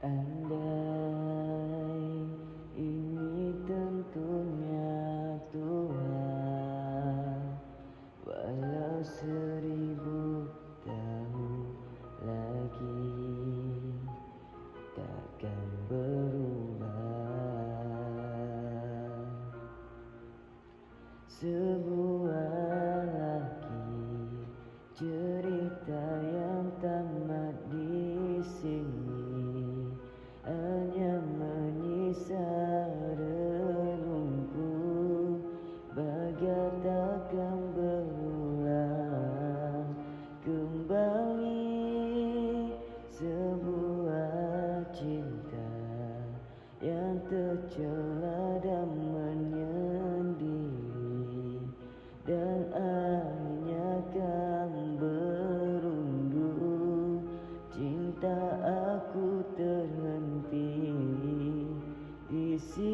Andai ini tentunya Tuhan Walau seribu tahun lagi Takkan berubah. Sebuah cinta yang tercela dan menyendiri dan akhirnya kan berundur cinta aku terhenti di sini